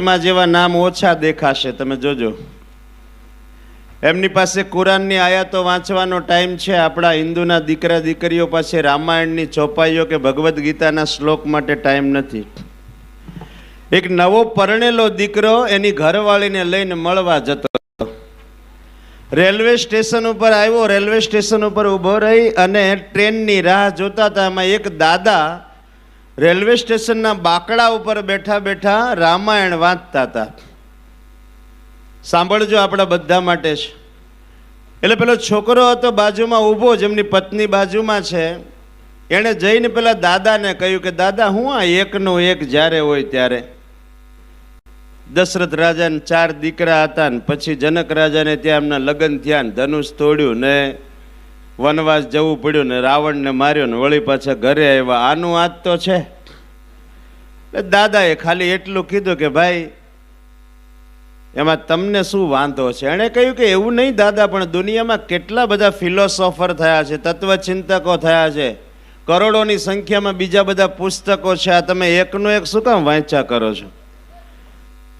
માં જેવા નામ ઓછા દેખાશે, તમે જોજો. એમની પાસે કુરાનની આયાતો વાંચવાનો ટાઈમ છે. આપણા હિન્દુના દીકરા દીકરીઓ પાસે રામાયણની ચોપાઈઓ કે ભગવદ્ ગીતાના શ્લોક માટે ટાઈમ નથી. એક નવો પરણેલો દીકરો એની ઘરવાળીને લઈને મળવા જતો. રેલવે સ્ટેશન ઉપર આવ્યો. રેલવે સ્ટેશન ઉપર ઊભો રહી અને ટ્રેનની રાહ જોતા હતા. એમાં એક દાદા રેલવે સ્ટેશનના બાકડા ઉપર બેઠા બેઠા રામાયણ વાંચતા હતા. સાંભળજો આપણા બધા માટે છે એટલે પેલો છોકરો હતો બાજુમાં ઊભો, જેમની પત્ની બાજુમાં છે. એણે જઈને પેલા દાદાને કહ્યું કે, દાદા, હું આ એકનું એક જ્યારે હોય ત્યારે. દશરથ રાજાને ચાર દીકરા હતા ને પછી જનક રાજાને ત્યાં એમના લગ્ન થયા ને ધનુષ તોડ્યું ને વનવાસ જવું પડ્યું ને રાવણને માર્યો ને વળી પાછા ઘરે આવ્યા. આનું આજ તો છે. દાદાએ ખાલી એટલું કીધું કે ભાઈ, એમાં તમને શું વાંધો છે? એણે કહ્યું કે એવું નહીં દાદા, પણ દુનિયામાં કેટલા બધા ફિલોસોફર થયા છે, તત્વચિંતકો થયા છે. કરોડોની સંખ્યામાં બીજા બધા પુસ્તકો છે. આ તમે એકનું એક શું કામ વાંચ્યા કરો છો?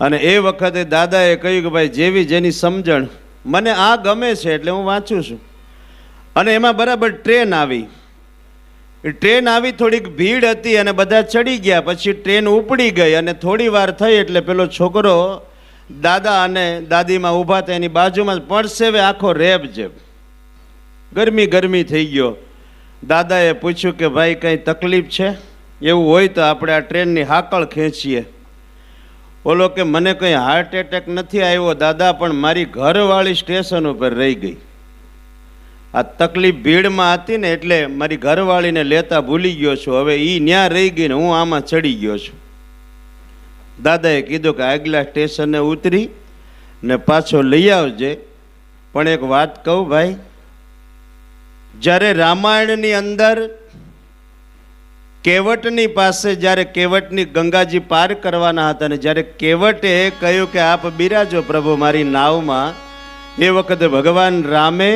અને એ વખતે દાદાએ કહ્યું કે ભાઈ, જેવી જેની સમજણ, મને આ ગમે છે એટલે હું વાંચું છું. અને એમાં બરાબર ટ્રેન આવી. ટ્રેન આવી, થોડીક ભીડ હતી અને બધા ચડી ગયા. પછી ટ્રેન ઉપડી ગઈ અને થોડી વાર થઈ એટલે પેલો છોકરો દાદા અને દાદીમાં ઊભા હતા. એની બાજુમાં પડસેવે આખો રેબ જેબ ગરમી ગરમી થઈ ગયો. દાદાએ પૂછ્યું કે ભાઈ કંઈ તકલીફ છે? એવું હોય તો આપણે આ ટ્રેનની હાકળ ખેંચીએ. ઓલો કે, મને કંઈ હાર્ટ એટેક નથી આવ્યો, દાદા, પણ મારી ઘરવાળી સ્ટેશન ઉપર રહી ગઈ. આ તકલીફ ભીડમાં હતી ને એટલે મારી ઘરવાળીને લેતા ભૂલી ગયો છું. હવે એ ન્યા રહી ગઈ ને હું આમાં ચડી ગયો છું. દાદાએ કીધું કે આગલા સ્ટેશને ઉતરી ને પાછો લઈ આવજે. પણ એક વાત કહું ભાઈ, જ્યારે રામાયણની અંદર કેવટની પાસે જ્યારે કેવટની ગંગાજી પાર કરવાના હતા અને જ્યારે કેવટે કહ્યું કે આપ બિરાજો પ્રભુ મારી નાવમાં, એ વખતે ભગવાન રામે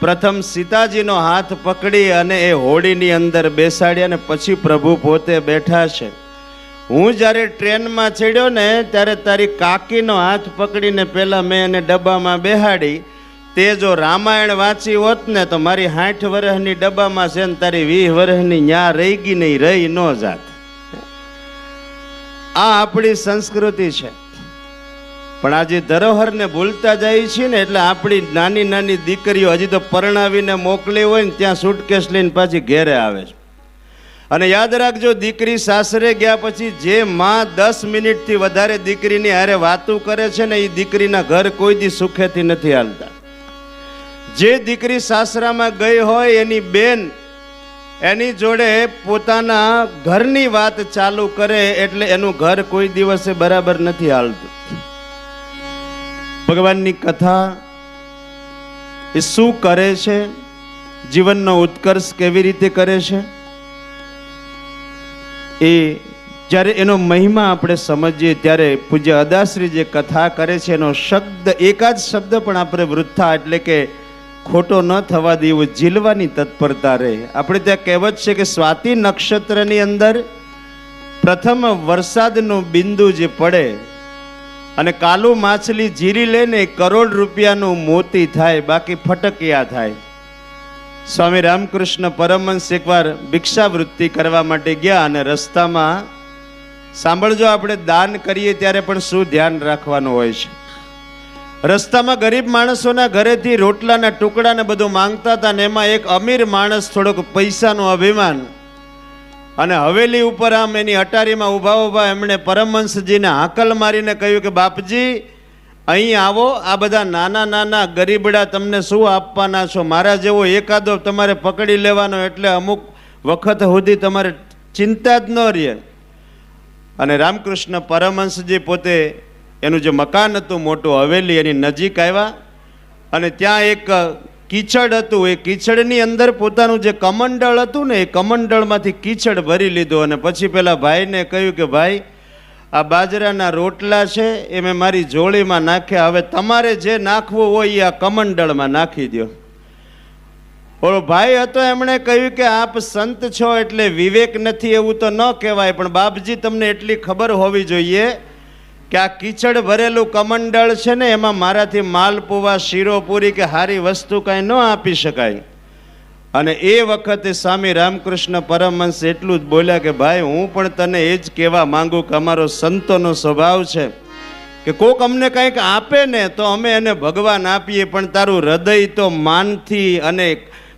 પ્રથમ સીતાજીનો હાથ પકડી અને એ હોડીની અંદર બેસાડ્યા અને પછી પ્રભુ પોતે બેઠા છે. હું જ્યારે ટ્રેનમાં ચડ્યો ને, ત્યારે તારી કાકીનો હાથ પકડીને પહેલાં મેં એને ડબ્બામાં બેહાડી. તે જો રામાયણ વાંચી હોત ને, તો મારી સાઠ વર્ષની ડબ્બામાં છે ને, તારી વીસ વર્ષની ન્યા રહી ગઈ નહીં રહી ન જાત. આ આપણી સંસ્કૃતિ છે. પણ આજે ધરોહરને ભૂલતા જાય છે ને એટલે આપણી નાની નાની દીકરીઓ હજી તો પરણાવીને મોકલી હોય ને ત્યાં સુટકેસ લઈને પાછી ઘેરે આવે છે. અને યાદ રાખજો, દીકરી સાસરે ગયા પછી જે માં દસ મિનિટથી વધારે દીકરીની હારે વાતું કરે છે ને એ દીકરીના ઘર કોઈ દી સુખેથી નથી હાલતા. જે દીકરી સાસરામાં ગઈ હોય એની બેન, એની જોડે પોતાના ઘરની વાત ચાલુ કરે એટલે એનું ઘર કોઈ દિવસે બરાબર નથી હાલતું. ભગવાનની કથા એ શું કરે છે? જીવનનો ઉત્કર્ષ કેવી રીતે કરે છે? એ જ્યારે એનો મહિમા આપણે સમજીએ, ત્યારે પૂજ્ય અદાશ્રી જે કથા કરે છે, એનો શબ્દ, એકાદ શબ્દ પણ આપણે વૃથા એટલે કે ખોટો ન થવા દેવો ઝીલવાની તત્પરતા રહે. આપણે ત્યાં કહેવત છે કે સ્વાતિ નક્ષત્રની અંદર પ્રથમ વરસાદનું બિંદુ જે પડે અને કાલુ માછલી જીરી લે ને કરોડ રૂપિયાનું મોતી થાય, બાકી ફટકિયા થાય. સ્વામી રામકૃષ્ણ પરમહંસ એકવાર ભિક્ષાવૃત્તિ કરવા માટે ગયા અને રસ્તામાં સાંભળજો, આપણે દાન કરીએ ત્યારે પણ શું ધ્યાન રાખવાનું હોય છે. રસ્તામાં ગરીબ માણસોના ઘરેથી રોટલાના ટુકડાને બધું માંગતા હતા ને એમાં એક અમીર માણસ થોડોક પૈસાનું અભિમાન અને હવેલી ઉપર આમ એની અટારીમાં ઊભા ઊભા એમણે પરમહંસજીને હાંકલ મારીને કહ્યું કે, બાપજી, અહીં આવો. આ બધા નાના નાના ગરીબડા તમને શું આપવાના છો? મારા જેવો એકાદો તમારે પકડી લેવાનો એટલે અમુક વખત સુધી તમારે ચિંતા જ ન રહે. અને રામકૃષ્ણ પરમહંસજી પોતે એનું જે મકાન હતું, મોટું હવેલી એની નજીક આવ્યા અને ત્યાં એક કીચડ હતું. એ કીચડની અંદર પોતાનું જે કમંડળ હતું ને, એ કમંડળમાંથી કીચડ ભરી લીધું અને પછી પેલા ભાઈને કહ્યું કે, ભાઈ, આ બાજરાના રોટલા છે, એ મેં મારી જોળીમાં નાખ્યા. હવે તમારે જે નાખવું હોય, એ આ કમંડળમાં નાખી દો ઓલો ભાઈ હતો એમણે કહ્યું કે આપ સંત છો એટલે વિવેક નથી, એવું તો ન કહેવાય. પણ બાપજી, તમને એટલી ખબર હોવી જોઈએ કે આ કીચડ ભરેલું કમંડળ છે ને, એમાં મારાથી માલપુવા શીરોપુરી કે હારી વસ્તુ કાંઈ ન આપી શકાય. અને એ વખતે સ્વામી રામકૃષ્ણ પરમહંસ એટલું જ બોલ્યા કે, ભાઈ, હું પણ તને એ જ કહેવા માંગુ કે અમારો સંતોનો સ્વભાવ છે કે કોક અમને કંઈક આપે ને, તો અમે એને ભગવાન આપીએ, પણ તારું હૃદય તો માનથી અને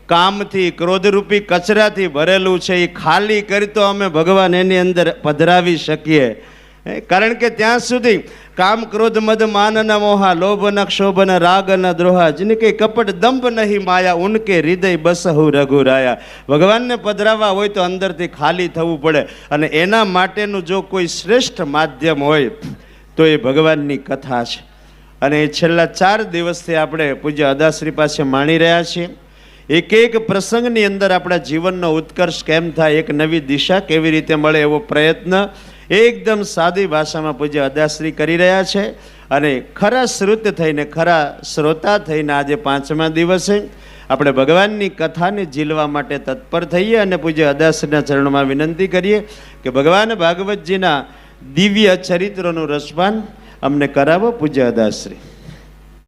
કામથી, ક્રોધરૂપી કચરાથી ભરેલું છે, એ ખાલી કરી તો અમે ભગવાન એની અંદર પધરાવી શકીએ. કારણ કે ત્યાં સુધી કામ ક્રોધ, મદ, માન ન મોહા, લોભ ન ક્ષોભ ન રાગ ન દ્રોહા જિનકે કપટ દંભ નહીં, માયા ઉનકે હૃદય બસહુ રઘુરાયા. ભગવાનને પધરાવવા હોય તો અંદરથી ખાલી થવું પડે. અને એના માટેનું જો કોઈ શ્રેષ્ઠ માધ્યમ હોય, તો એ ભગવાનની કથા છે. અને એ છેલ્લા ચાર દિવસથી આપણે પૂજ્ય અદાશ્રી પાસે માણી રહ્યા છીએ. એક એક પ્રસંગની અંદર આપણા જીવનનો ઉત્કર્ષ કેમ થાય, એક નવી દિશા કેવી રીતે મળે એવો પ્રયત્ન એકદમ સાદી ભાષામાં પૂજ્ય અદાશ્રી કરી રહ્યા છે અને ખરા શ્રુત થઈને, ખરા શ્રોતા થઈને આજે પાંચમા દિવસે આપણે ભગવાનની કથાને ઝીલવા માટે તત્પર થઈએ અને પૂજ્ય અદાશ્રીના ચરણોમાં વિનંતી કરીએ કે ભગવાન ભાગવતજીના દિવ્ય ચરિત્રોનું રસપાન અમને કરાવો પૂજ્ય અદાશ્રી.